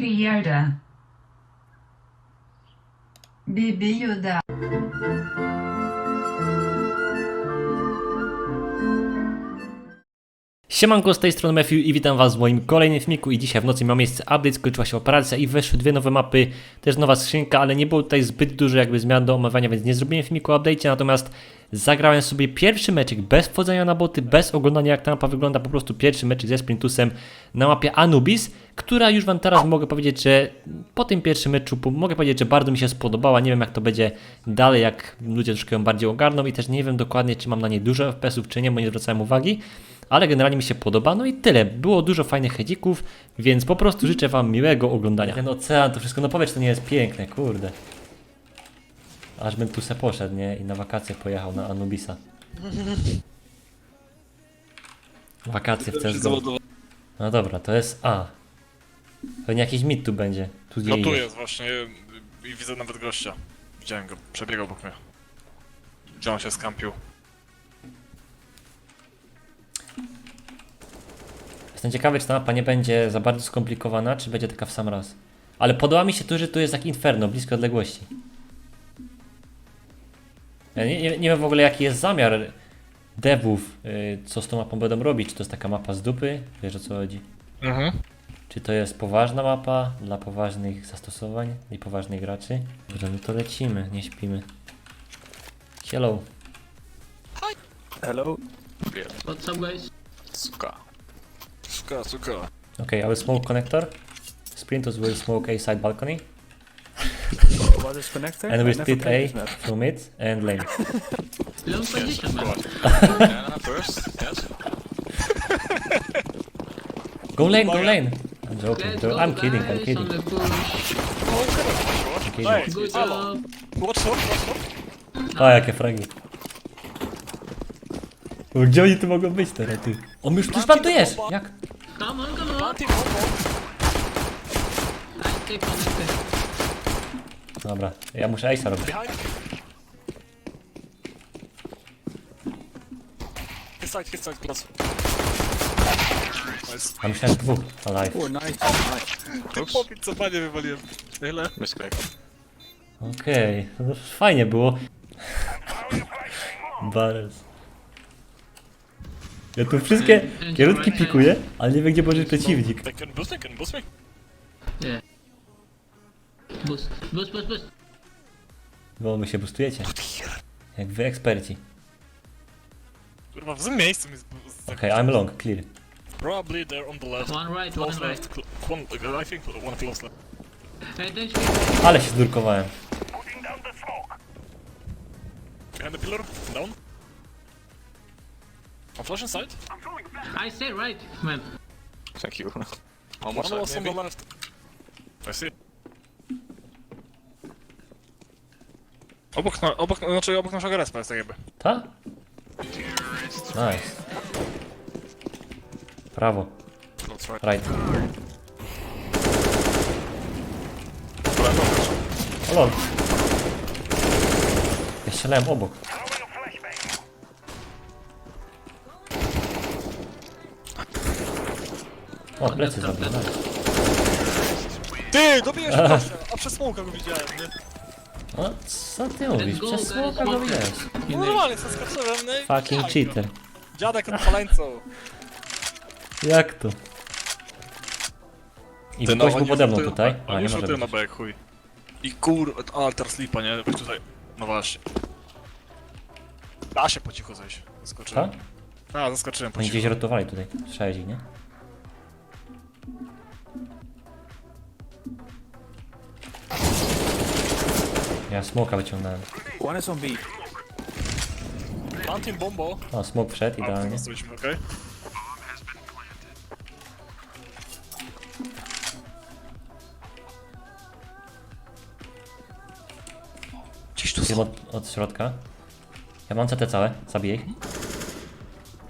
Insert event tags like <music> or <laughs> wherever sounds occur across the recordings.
Baby Yoda. Baby Yoda. Siemanko, z tej strony Matthew i witam was w moim kolejnym filmiku i dzisiaj w nocy miał miejsce update, skończyła się operacja i weszły dwie nowe mapy, też nowa skrzynka, ale nie było tutaj zbyt dużo jakby zmian do omawiania, więc nie zrobiłem filmiku o update'cie, natomiast zagrałem sobie pierwszy meczyk bez wchodzenia na boty, bez oglądania jak ta mapa wygląda, po prostu pierwszy meczyk ze Sprintusem na mapie Anubis, która już wam teraz mogę powiedzieć, że po tym pierwszym meczu mogę powiedzieć, że bardzo mi się spodobała, nie wiem jak to będzie dalej, jak ludzie troszkę ją bardziej ogarną i też nie wiem dokładnie czy mam na niej dużo FPS-ów czy nie, bo nie zwracałem uwagi, ale generalnie mi się podoba. No i tyle. Było dużo fajnych hedzików, więc po prostu życzę Wam miłego oglądania. Ten ocean, to wszystko, no powiedz, to nie jest piękne, kurde. Aż bym tu se poszedł, nie? I na wakacje pojechał na Anubisa. Wakacje w CSGO. No dobra, to jest A. Pewnie jakiś mit tu będzie. Tu No tu idziesz. jest właśnie i widzę nawet gościa. Widziałem go, przebiegał obok mnie. Gdzie on się skampił? Jestem ciekawy, czy ta mapa nie będzie za bardzo skomplikowana, czy będzie taka w sam raz. Ale podoba mi się tu, że tu jest jak Inferno, blisko odległości. Ja nie, nie, nie wiem w ogóle jaki jest zamiar devów, y, co z tą mapą będą robić. Czy to jest taka mapa z dupy? Wiesz o co chodzi? Mhm. Czy to jest poważna mapa dla poważnych zastosowań i poważnych graczy? Dobrze, no to lecimy, nie śpimy. Hello. Hello. What's up, guys? Suka. Suka, suka. Okay, I will smoke connector. Sprintus will smoke A side balcony. <laughs> What is connector? And I we split A from it and lane. Long position, man. Diana first, yes. <laughs> Go lane, go lane. I'm joking. Let's go, I'm kidding, I'm guys, kidding. on the push. I'm kidding. Hey, Good halo. job. What's up, what's up? A, jakie fragi. Gdzie oni tu mogą być teraz, ty? O, my już przecież plantujesz! Jak? Come on, come on. I stay connected. Dobra, ja muszę Ace'a robić. His side, his side. Nice. A myślałem dwóch. Alive. Oh, nice. powiedz co panie wywaliłem. Ile? Okej, no fajnie było. Barrels. Ja tu wszystkie kierunki pikuję, ale nie wiem gdzie może przeciwnik. They can boost can boost me. Yeah. Boost, boost, boost, boost. Bo wy się boostujecie. Jak wy eksperci. Kurwa, w złym miejscu mi z... z- Okej, I'm long, clear. Probably they're on the left. One right, one Close right. left. cl- One, I think one close left. Ale się zdurkowałem. Behind the pillar, down. I'm flashing side. I say right, man. Thank you. <laughs> One was on the left. I see. Obok, na, obok, znaczy obok naszego respa jest tak jakby. Ta? Nice. Prawo, That's right. right. Dobra, dobra. O lol. Ja strzelałem obok. O, plecy zabił, nice. Ty, dobijesz <laughs> gościa, a przez smoka go widziałem, nie? O, co ty mówisz? Przez smoka go wiesz. No normalnie, zaskoczyłem, no i... Fucking cheater. Dziadek od paleńcą. Jak to? I Ty, ktoś oni był pode mną tutaj? A, nie może na być. B, chuj. I kur... Altar slipa, nie? Weź tutaj. No właśnie. Da się po cichu zejść. Zaskoczyłem. Ta? A, zaskoczyłem po Oni gdzieś rotowali tutaj. Słyszałeś ich, nie? Ja smoka wyciągnąłem. One is on B. Planting bombo. O, smok wszedł A, idealnie. zostaliśmy, okej? Gdzieś tu Tym są. od, od środka. Ja mam CT całe, zabiję ich.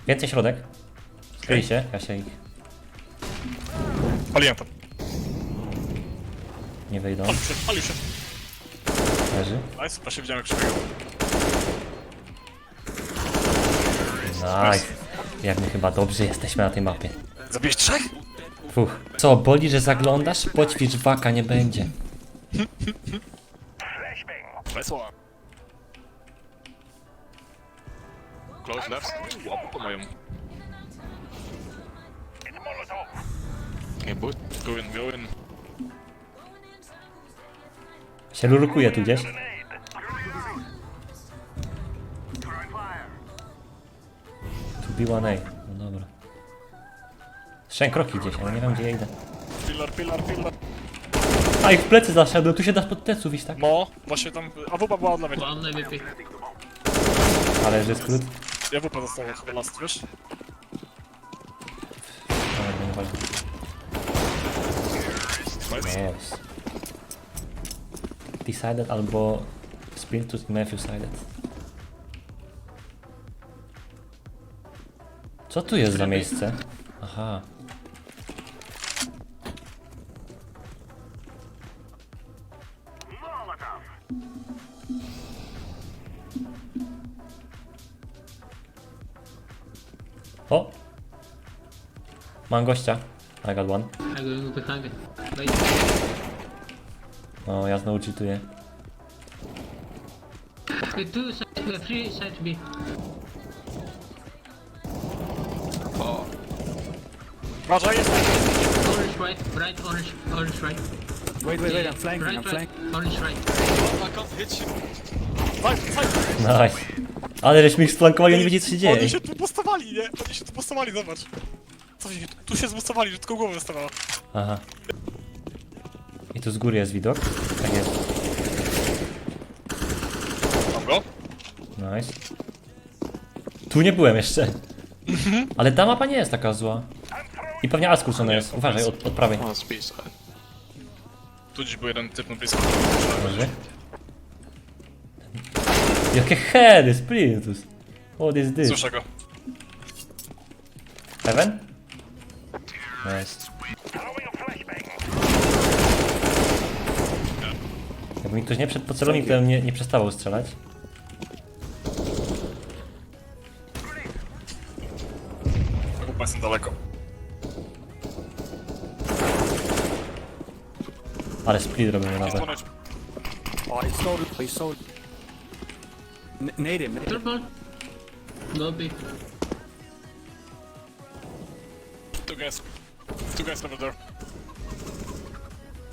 Więcej środek. Skryj się, ja się ich Paliłem tam. nie wyjdą. Palił się, palił się. Leży. Nice, właśnie widziałem jak przebiegał. Nice. Jak my chyba dobrzy jesteśmy na tej mapie. Zabijesz trzech? Fuch. Co, boli, że zaglądasz? Poćwicz waka, nie będzie. Wesła. Close left. Łapy to mają. Okay, boost. Go in, go in. Się lurkuje tu gdzieś. Tu biła nej. No dobra. Słyszałem kroki gdzieś, ale nie wiem gdzie ja idę. Pillar, pillar, pillar. A i w plecy zaszedłem, tu się da pod pleców iść, tak? No, właśnie tam... AWP była od lewej. One MVP. Ale że skrót. AWP została chyba last, wiesz? Nawet nie ważne. Nice. Yes. Decided albo sprint to Matthew sided. Co tu jest za miejsce? Aha. O! Mam gościa. I got one. Going behind it. No, ja znowu cheatuję. Okay, two side, three side B. Uważaj, jest! Orange right, right, orange, orange right. wait, wait, wait. I'm flanking. Right, I'm right, flanking. orange right. I can't hit you. Nice. Ale żeśmy ich sflankowali, nie wiedzieli co się dzieje. Oni się tu postawali, nie? Oni się tu postawali, zobacz. Co się, tu się zbustowali, że tylko głowę wystawała. Aha. I tu z góry jest widok. Tak jest. Mam go? Nice. Tu nie byłem jeszcze. Ale ta mapa nie jest taka zła. I pewnie A skrócona jest. Uważaj, od, od prawej. Side. Tu gdzieś był jeden typ na blisko. Jakie heady, sprintus. What is this? Słyszę go. Heaven? Nice. Jakby mi ktoś nie przed celownik, to bym nie, nie przestawał strzelać. Chyba jestem daleko. Ale split robimy nawet. Ponoć. Oh, he's so. He's so. N- nade him. Nade him. Two guys. Two guys over there.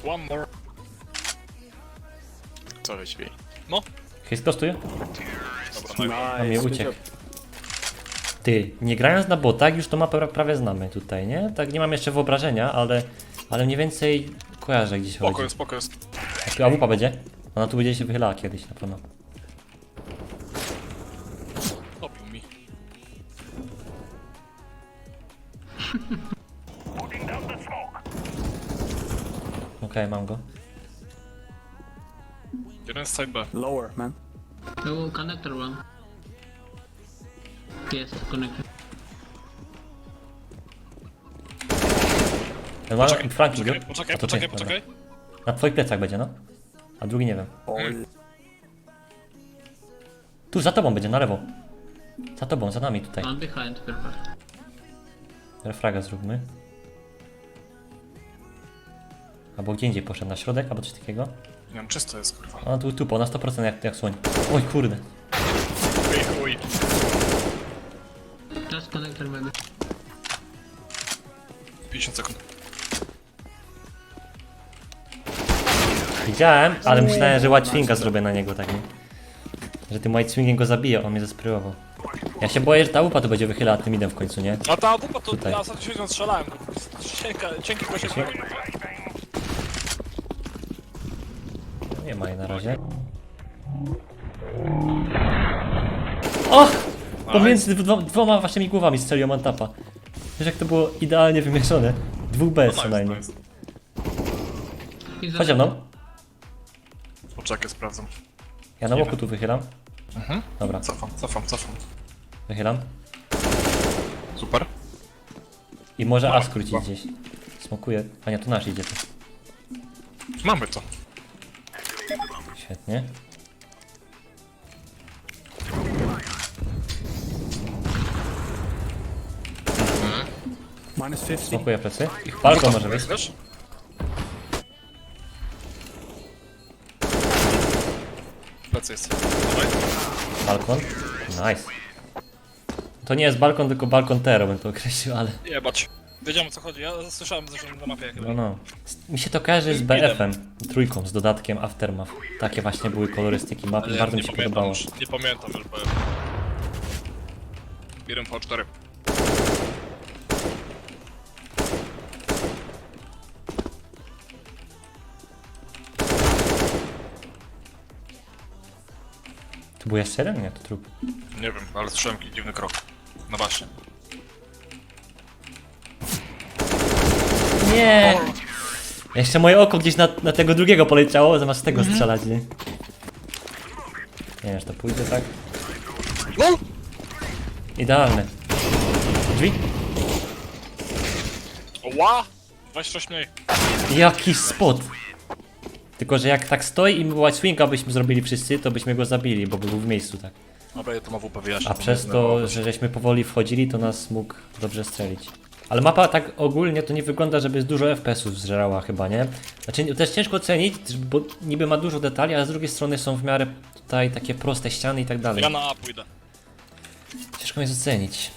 One more. Co HP. No. Hej, skostuje? Dobra, no mnie uciekł. Ty, nie grając na botach, już to mapę prawie znamy tutaj, nie? Tak nie mam jeszcze wyobrażenia, ale, ale mniej więcej kojarzę gdzieś Spoko chodzi. jest, spoko jest. A AWP będzie? Ona tu będzie się wychylała kiedyś na pewno. Dobił mi. Okej, mam go. Jeden z side B. Lower, man. No connector one. Yes, connector. Poczekaj, flanki go? poczekaj, poczekaj, A to ty, poczekaj, dobra. poczekaj. Na twoich plecach będzie, no. A drugi nie wiem. Oh, Tu, za tobą będzie, na lewo. Za tobą, za nami tutaj. One behind, perfect. Refraga zróbmy. Albo gdzie indziej poszedł, na środek, albo coś takiego. Nie wiem, czysto jest, kurwa. Ona tu tupo, na 100% jak, jak słoń. Oj kurde. Chuj, chuj. Just connector maybe. 50 sekund. Widziałem, ale myślałem, że white swinga zrobię na niego tak, nie? Że tym white swingiem go zabije, on mnie zespryował. Ja się boję, że ta łupa to będzie wychylała tym idem w końcu, nie? A ta dupa to Tutaj. się z nią strzelałem. Cienka, cienki go ma jej na razie. Och! Pomiędzy dwo, dwoma waszymi głowami strzelił Mantapa. Wiesz jak to było idealnie wymierzone? Dwóch B co najmniej. nice. He's Chodź ze mną. Poczekaj, sprawdzam. Ja na łoku tu wychylam. Mhm. Dobra, Cofam, cofam, cofam. wychylam. Super. I może A skrócić gdzieś. Smokuję. A nie, tu nasz idzie. Tu. Mamy to. Świetnie. Minus 50. Smokuję plecy. Ich balkon może być. Wiesz? Plecy jest. Dawaj. Balkon. Nice. To nie jest balkon, tylko balkon tero bym to określił, ale... Jebać. Wiedziałem o co chodzi, ja słyszałem zresztą na mapie. No no. Mi się to kojarzy z BF-em, trójką, z dodatkiem Aftermath. Takie właśnie były kolorystyki mapy, bardzo mi się pamiętam podobało. już, nie pamiętam już, powiem. 1 po 4. Tu był jeszcze jeden? Nie, to trup. Nie wiem, ale słyszałem jakiś dziwny krok. No właśnie. Nie! Jeszcze moje oko gdzieś na, na tego drugiego poleciało, zamiast tego strzelać, nie? Nie wiem, czy to pójdzie tak. Idealne. Drzwi? Ła! 26 mniej. Jaki spot! Tylko, że jak tak stoi i była swinga byśmy zrobili wszyscy, to byśmy go zabili, bo by był w miejscu, tak. Dobra, ja to ma WP wyjaśnię. A przez to, że żeśmy powoli wchodzili, to nas mógł dobrze strzelić. Ale mapa tak ogólnie to nie wygląda, żeby z dużo FPS-ów zżerała chyba, nie? Znaczy też ciężko ocenić, bo niby ma dużo detali, ale z drugiej strony są w miarę tutaj takie proste ściany i tak dalej. Ja na A pójdę. Ciężko jest ocenić.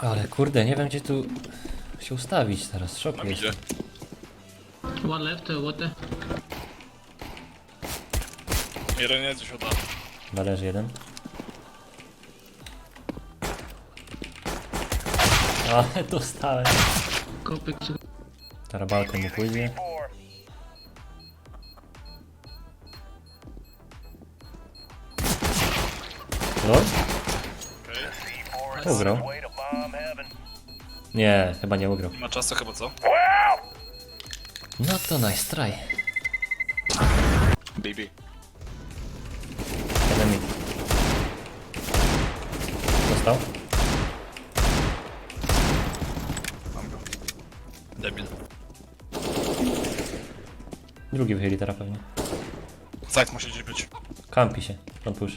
Ale kurde, nie wiem gdzie tu się ustawić teraz, szok Na jest. midzie. One left, uh, what the? Jeden jest od A. Należy jeden. Ale dostałem. Copy. Teraz balkon mu pójdzie. Lol? Ugrał. Nie, chyba nie ugrał. Nie ma czasu chyba co? No to nice try. Baby. Jeden mit. Dostał? Mam go. Debil. Drugi wychyli teraz pewnie. Site musi gdzieś być. Kampi się. Don't push.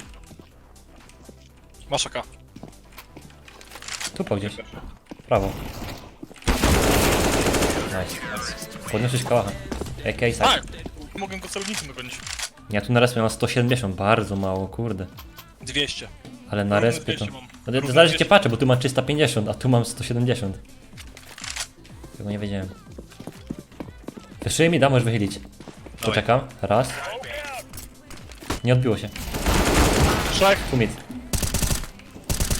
Masz AK. Tu po gdzieś. Prawo. Nice. Podniosłeś kałacha. AK side. Tak! Mogę go celownikiem dogonić. Ja tu na respie mam 170, bardzo mało, kurde. 200. Ale na Równe respie to... 200 mam. No, Równe zależy 200. cię patrzę, bo tu mam 350, a tu mam 170. Tego nie wiedziałem. Wyszyj mi, da, możesz wychylić. Poczekam. Raz. Nie odbiło się. Trzech. Tu mit.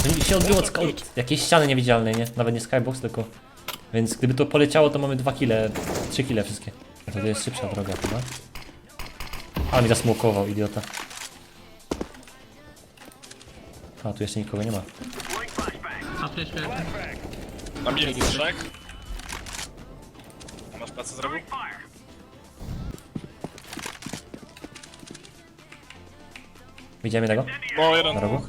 To się odbiło od, jakiejś ściany niewidzialnej, nie? Nawet nie skybox, tylko... Więc gdyby to poleciało, to mamy 2 kile, 3 kile wszystkie. To, jest szybsza droga chyba. A mi zasmokował, idiota. A, tu jeszcze nikogo nie ma. A mnie jest trzech. A pracę zrobił? Widziałem jednego? No, jeden. Na rogu?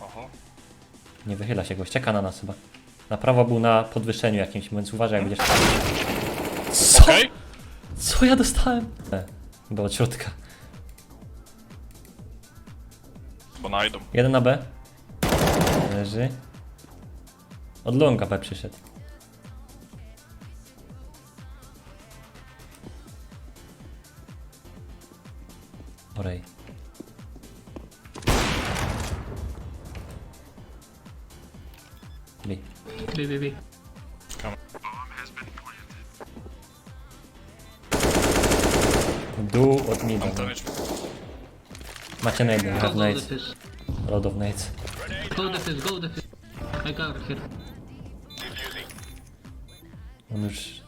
Oho. Nie wychyla się goś, czeka na nas chyba. Na prawo był na podwyższeniu jakimś, więc uważaj jak będziesz... Co? Okej. Co ja dostałem? E, chyba od środka. Bo najdą. Jeden na B. Leży. Od longa B przyszedł. Orej. Bi. B, B, B. Dół od mida. Mam mieć. Macie nade, have nades. Load of nades. Go fish, go fish. I got here. On już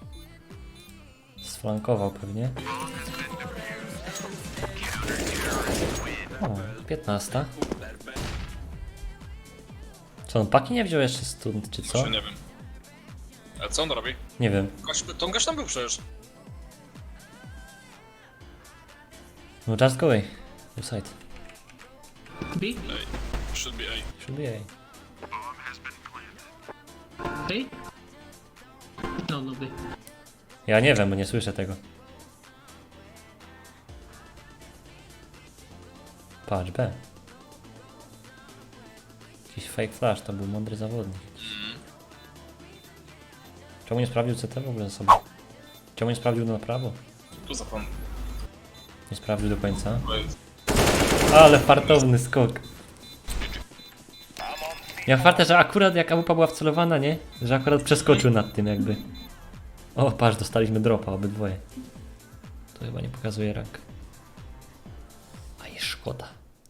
sflankował pewnie. O, 15. Co, on paki nie wziął jeszcze stąd, czy co? Jeszcze nie wiem. A co on robi? Nie wiem. Gość, to on gość tam był przecież. No just go away. Go side. B? Should be A. Should be A. A? No, no B. Ja nie wiem, bo nie słyszę tego. Patrz, B. Jakiś fake flash, to był mądry zawodnik. Czemu nie sprawdził CT w ogóle za sobą? Czemu nie sprawdził na prawo? Tu. Nie sprawdził do końca. Ale fartowny skok. Ja fartę, że akurat jak AWP była wcelowana, nie? Że akurat przeskoczył nad tym jakby. O, patrz, dostaliśmy dropa obydwoje. To chyba nie pokazuje rank. A i szkoda.